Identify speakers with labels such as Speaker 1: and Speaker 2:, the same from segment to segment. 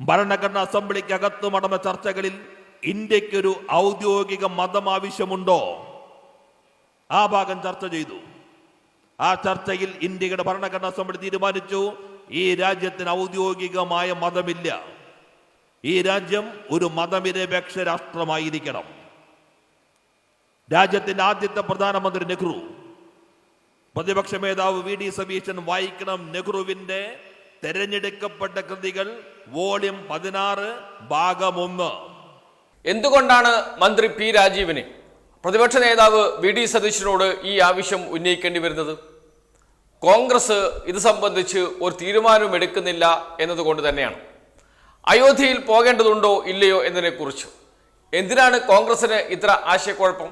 Speaker 1: ഭരണഘടനാ അസംബ്ലിക്കകത്ത് നടന്ന ചർച്ചകളിൽ ഇന്ത്യക്കൊരു ഔദ്യോഗിക മതം ആവശ്യമുണ്ടോ ആ ഭാഗം ചർച്ച ചെയ്തു. ആ ചർച്ചയിൽ ഇന്ത്യയുടെ ഭരണഘടനാ അസംബ്ലി തീരുമാനിച്ചു ഈ രാജ്യത്തിന് ഔദ്യോഗികമായ മതമില്ല. ഈ രാജ്യം ഒരു മതനിരപേക്ഷ രാഷ്ട്രമായിരിക്കണം. രാജ്യത്തിന്റെ ആദ്യത്തെ പ്രധാനമന്ത്രി നെഹ്റു പ്രതിപക്ഷ മേധാവ് വി ഡി സതീശൻ വായിക്കണം നെഹ്റുവിന്റെ തെരഞ്ഞെടുക്കപ്പെട്ട കൃതികൾ വോളിയം പതിനാറ് ഭാഗം ഒന്ന്.
Speaker 2: എന്തുകൊണ്ടാണ് മന്ത്രി പി രാജീവിന് പ്രതിപക്ഷ നേതാവ് വി ഡി സതീശനോട് ഈ ആവശ്യം ഉന്നയിക്കേണ്ടി വരുന്നത്? കോൺഗ്രസ് ഇത് സംബന്ധിച്ച് ഒരു തീരുമാനവും എടുക്കുന്നില്ല എന്നതുകൊണ്ട് തന്നെയാണ്. അയോധ്യയിൽ പോകേണ്ടതുണ്ടോ ഇല്ലയോ എന്നതിനെക്കുറിച്ച്. എന്തിനാണ് കോൺഗ്രസിന് ഇത്ര ആശയക്കുഴപ്പം?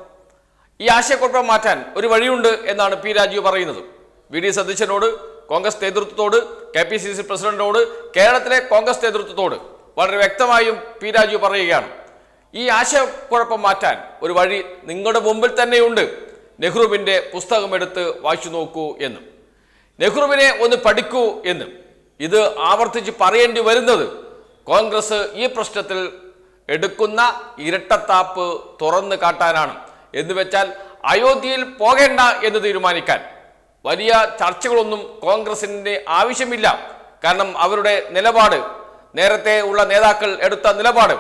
Speaker 2: ഈ ആശയക്കുഴപ്പം മാറ്റാൻ ഒരു വഴിയുണ്ട് എന്നാണ് പി രാജീവ് പറയുന്നത്. വി ഡി സതീശനോട് കോൺഗ്രസ് നേതൃത്വത്തോട് കെ പി സി സി പ്രസിഡന്റിനോട് കേരളത്തിലെ കോൺഗ്രസ് നേതൃത്വത്തോട് വളരെ വ്യക്തമായും പി രാജു പറയുകയാണ്. ഈ ആശയക്കുഴപ്പം മാറ്റാൻ ഒരു വഴി നിങ്ങളുടെ മുമ്പിൽ തന്നെയുണ്ട്. നെഹ്റുവിന്റെ പുസ്തകം എടുത്ത് വായിച്ചു നോക്കൂ എന്നും. നെഹ്റുവിനെ ഒന്ന് പഠിക്കൂ എന്നും. ഇത് ആവർത്തിച്ച് പറയേണ്ടി വരുന്നത് കോൺഗ്രസ് ഈ പ്രശ്നത്തിൽ എടുക്കുന്ന ഇരട്ടത്താപ്പ് തുറന്നു കാട്ടാനാണ്. എന്ന് വെച്ചാൽ അയോധ്യയിൽ പോകേണ്ട എന്ന് തീരുമാനിക്കാൻ. വലിയ ചർച്ചകളൊന്നും കോൺഗ്രസിന്റെ ആവശ്യമില്ല. കാരണം അവരുടെ നിലപാട് നേരത്തെ ഉള്ള നേതാക്കൾ എടുത്ത നിലപാട്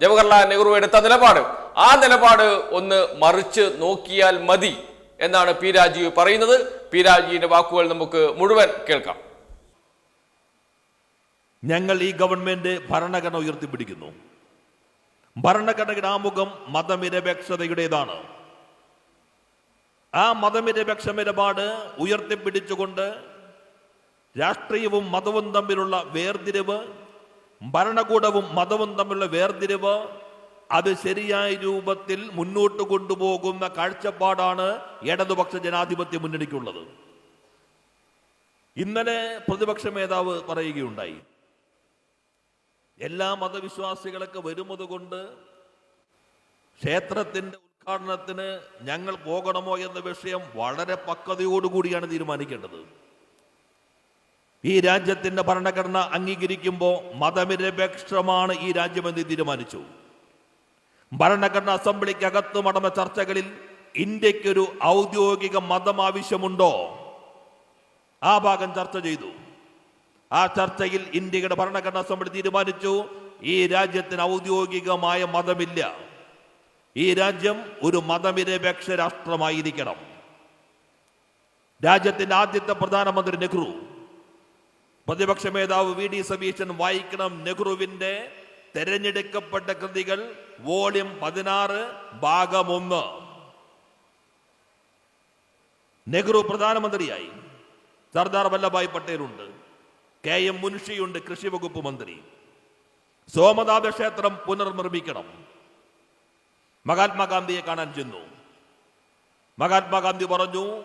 Speaker 2: ജവഹർലാൽ നെഹ്റു എടുത്ത നിലപാട് ആ നിലപാട് ഒന്ന് മറിച്ച് നോക്കിയാൽ മതി എന്നാണ് പി രാജീവ് പറയുന്നത്. പി രാജീവിന്റെ വാക്കുകൾ നമുക്ക് മുഴുവൻ കേൾക്കാം.
Speaker 1: ഞങ്ങൾ ഈ ഗവൺമെന്റ് ഭരണഘടന ഉയർത്തിപ്പിടിക്കുന്നു. ഭരണഘടനയുടെ ആമുഖം മതനിരപേക്ഷതയുടേതാണ്. ആ മതനിരപേക്ഷ നിലപാട് ഉയർത്തിപ്പിടിച്ചുകൊണ്ട് രാഷ്ട്രീയവും മതവും തമ്മിലുള്ള വേർതിരിവ് ഭരണകൂടവും മതവും തമ്മിലുള്ള വേർതിരിവ് അത് ശരിയായ രൂപത്തിൽ മുന്നോട്ട് കൊണ്ടുപോകുന്ന കാഴ്ചപ്പാടാണ് ഇടതുപക്ഷ ജനാധിപത്യ മുന്നണിക്കുള്ളത്. ഇന്നലെ പ്രതിപക്ഷ മേധാവ് പറയുകയുണ്ടായി എല്ലാ മതവിശ്വാസികളൊക്കെ വരുന്നത് കൊണ്ട് ക്ഷേത്രത്തിന്റെ ഉദ്ഘാടനത്തിന് ഞങ്ങൾ പോകണമോ എന്ന വിഷയം വളരെ പക്വതയോടുകൂടിയാണ് തീരുമാനിക്കേണ്ടത്. ഈ രാജ്യത്തിന്റെ ഭരണഘടന അംഗീകരിക്കുമ്പോൾ മതനിരപേക്ഷമാണ് ഈ രാജ്യമെന്ന് തീരുമാനിച്ചു. ഭരണഘടന അസംബ്ലിക്കകത്ത് നടന്ന ചർച്ചകളിൽ ഇന്ത്യക്കൊരു ഔദ്യോഗിക മതം ആവശ്യമുണ്ടോ ആ ഭാഗം ചർച്ച ചെയ്തു. ആ ചർച്ചയിൽ ഇന്ത്യയുടെ ഭരണഘടനാ അസംബ്ലി തീരുമാനിച്ചു. ഈ രാജ്യത്തിന് ഔദ്യോഗികമായ മതമില്ല. ഈ രാജ്യം ഒരു മതനിരപേക്ഷ രാഷ്ട്രമായിരിക്കണം. രാജ്യത്തിന്റെ ആദ്യത്തെ പ്രധാനമന്ത്രി നെഹ്റു പ്രതിപക്ഷ മേധാവ് വി ഡി സതീശൻ വായിക്കണം നെഹ്റുവിന്റെ തെരഞ്ഞെടുക്കപ്പെട്ട കൃതികൾ വോളിയം പതിനാറ് ഭാഗം ഒന്ന്. നെഹ്റു പ്രധാനമന്ത്രിയായി. സർദാർ വല്ലഭായ് പട്ടേലുണ്ട്. കെ എം മുൻഷിയുണ്ട് കൃഷി വകുപ്പ് മന്ത്രി. സോമനാഥ ക്ഷേത്രം പുനർനിർമ്മിക്കണം. മഹാത്മാഗാന്ധിയെ കാണാൻ ചെന്നു. മഹാത്മാഗാന്ധി പറഞ്ഞു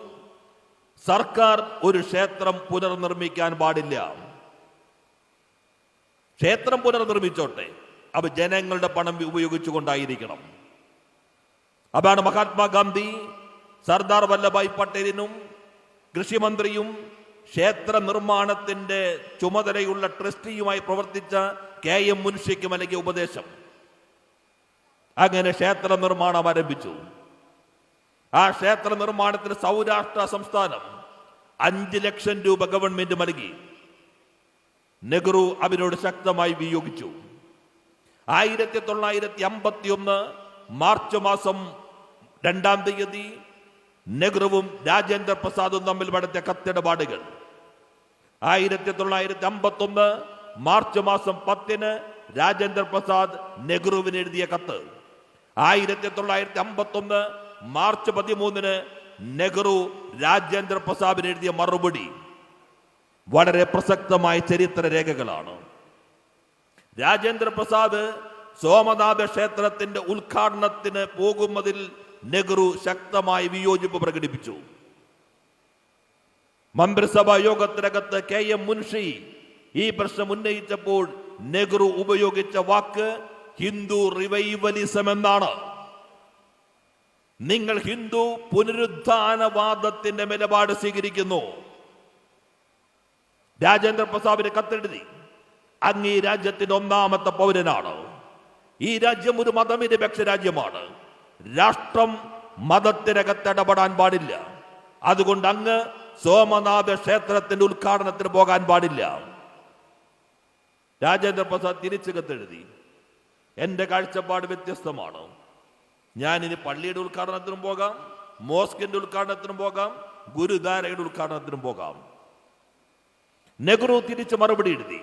Speaker 1: സർക്കാർ ഒരു ക്ഷേത്രം പുനർനിർമ്മിക്കാൻ പാടില്ല. ക്ഷേത്രം പുനർനിർമ്മിച്ചോട്ടെ. അവ ജനങ്ങളുടെ പണം ഉപയോഗിച്ചുകൊണ്ടായിരിക്കണം. അതാണ് മഹാത്മാഗാന്ധി സർദാർ വല്ലഭായ് പട്ടേലിനും കൃഷിമന്ത്രിയും ക്ഷേത്ര നിർമ്മാണത്തിന്റെ ചുമതലയുള്ള ട്രസ്റ്റിയുമായി പ്രവർത്തിച്ച കെ എം മുൻഷിക്കും അല്ലെങ്കിൽ ഉപദേശം. അങ്ങനെ ക്ഷേത്ര നിർമ്മാണം ആരംഭിച്ചു. ആ ക്ഷേത്ര നിർമ്മാണത്തിന് സൗരാഷ്ട്ര സംസ്ഥാനം അഞ്ച് ലക്ഷം രൂപ ഗവൺമെന്റ് നൽകി നെഹ്റു അവരോട് ശക്തമായി വിയോഗിച്ചു. ആയിരത്തി തൊള്ളായിരത്തി അമ്പത്തി ഒന്ന് മാർച്ച് മാസം രണ്ടാം തീയതി നെഹ്റുവും രാജേന്ദ്ര പ്രസാദും തമ്മിൽ നടത്തിയ കത്തിടപാടുകൾ. ആയിരത്തി തൊള്ളായിരത്തി അമ്പത്തി ഒന്ന് മാർച്ച് മാസം പത്തിന് രാജേന്ദ്ര പ്രസാദ് നെഹ്റുവിന് എഴുതിയ കത്ത്. ആയിരത്തി തൊള്ളായിരത്തി അമ്പത്തി ഒന്ന് മാർച്ച് പതിമൂന്നിന് നെഹ്റു രാജേന്ദ്ര പ്രസാദിന് എഴുതിയ മറുപടി വളരെ പ്രസക്തമായ ചരിത്ര രേഖകളാണ് രാജേന്ദ്ര പ്രസാദ് സോമനാഥ ക്ഷേത്രത്തിന്റെ ഉദ്ഘാടനത്തിന് പോകുന്നതിൽ നെഹ്റു ശക്തമായ വിയോജിപ്പ് പ്രകടിപ്പിച്ചു. മന്ത്രിസഭാ യോഗത്തിനകത്ത് കെ എം മുൻഷി ഈ പ്രശ്നം ഉന്നയിച്ചപ്പോൾ നെഹ്റു ഉപയോഗിച്ച വാക്ക് ഹിന്ദു റിവൈവലിസം എന്നാണ് നിങ്ങൾ ഹിന്ദു പുനരുദ്ധാനവാദത്തിന്റെ നിലപാട് സ്വീകരിക്കുന്നു. രാജേന്ദ്ര പ്രസാദിന് കത്തെഴുതി. അങ്ങ് ഈ രാജ്യത്തിന്റെ ഒന്നാമത്തെ പൗരനാണ്. ഈ രാജ്യം ഒരു മതനിരപേക്ഷ രാജ്യമാണ്. രാഷ്ട്രം മതത്തിനകത്ത് ഇടപെടാൻ പാടില്ല. അതുകൊണ്ട് അങ്ങ് സോമനാഥ ക്ഷേത്രത്തിന്റെ ഉദ്ഘാടനത്തിന് പോകാൻ പാടില്ല. രാജേന്ദ്ര പ്രസാദ് തിരിച്ചു കത്തെഴുതി. എന്റെ കാഴ്ചപ്പാട് വ്യത്യസ്തമാണ്. ഞാൻ ഇനി പള്ളിയുടെ ഉദ്ഘാടനത്തിനും പോകാം മോസ്കിന്റെ ഉദ്ഘാടനത്തിനും പോകാം ഗുരുദാരയുടെ ഉദ്ഘാടനത്തിനും പോകാം. നെഹ്റു തിരിച്ച് മറുപടി എഴുതി.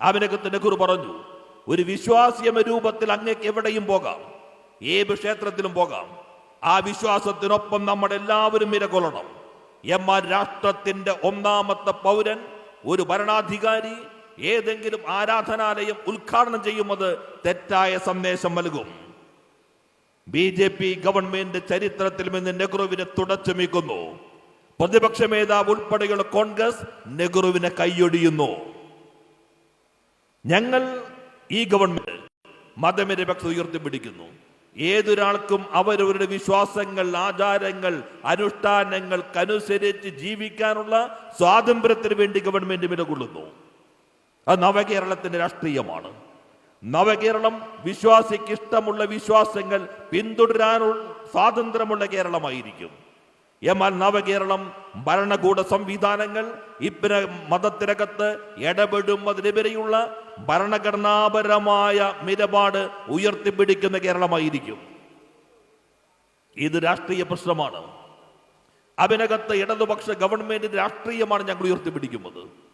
Speaker 1: അവനകത്ത് നെഹ്റു പറഞ്ഞു ഒരു വിശ്വാസിയമ രൂപത്തിൽ അങ്ങേക്ക് എവിടെയും പോകാം ഏത് ക്ഷേത്രത്തിലും പോകാം. ആ വിശ്വാസത്തിനൊപ്പം നമ്മൾ എല്ലാവരും നിലകൊള്ളണം. എന്നാൽ രാഷ്ട്രത്തിന്റെ ഒന്നാമത്തെ പൗരൻ ഒരു ഭരണാധികാരി ഏതെങ്കിലും ആരാധനാലയം ഉദ്ഘാടനം ചെയ്യുന്നത് തെറ്റായ സന്ദേശം നൽകും. ബി ജെ പി ഗവൺമെന്റ് ചരിത്രത്തിൽ നിന്ന് നെഹ്റുവിനെ തുടച്ചു നീക്കുന്നു പ്രതിപക്ഷ നേതാവ് ഉൾപ്പെടെയുള്ള കോൺഗ്രസ് നെഹ്റുവിനെ കൈയൊടിയുന്നു. ഞങ്ങൾ ഈ ഗവൺമെന്റ് മതനിരപേക്ഷത ഉയർത്തിപ്പിടിക്കുന്നു. ഏതൊരാൾക്കും അവരവരുടെ വിശ്വാസങ്ങൾ ആചാരങ്ങൾ അനുഷ്ഠാനങ്ങൾക്കനുസരിച്ച് ജീവിക്കാനുള്ള സ്വാതന്ത്ര്യത്തിന് വേണ്ടി ഗവൺമെന്റ് നിലകൊള്ളുന്നു അത് നവകേരളത്തിന്റെ രാഷ്ട്രീയമാണ്. നവകേരളം വിശ്വാസിക്ക് ഇഷ്ടമുള്ള വിശ്വാസങ്ങൾ പിന്തുടരാനുള്ള സ്വാതന്ത്ര്യമുള്ള കേരളമായിരിക്കും. എന്നാൽ നവകേരളം ഭരണകൂട സംവിധാനങ്ങൾ ഇപ്പിന മതത്തിനകത്ത് ഇടപെടുന്നതിനെതിരെയുള്ള ഭരണഘടനാപരമായ നിലപാട് ഉയർത്തിപ്പിടിക്കുന്ന കേരളമായിരിക്കും. ഇത് രാഷ്ട്രീയ പ്രശ്നമാണ്. അതിനകത്ത് ഇടതുപക്ഷ ഗവൺമെന്റ് രാഷ്ട്രീയമാണ് ഞങ്ങൾ ഉയർത്തിപ്പിടിക്കുന്നത്.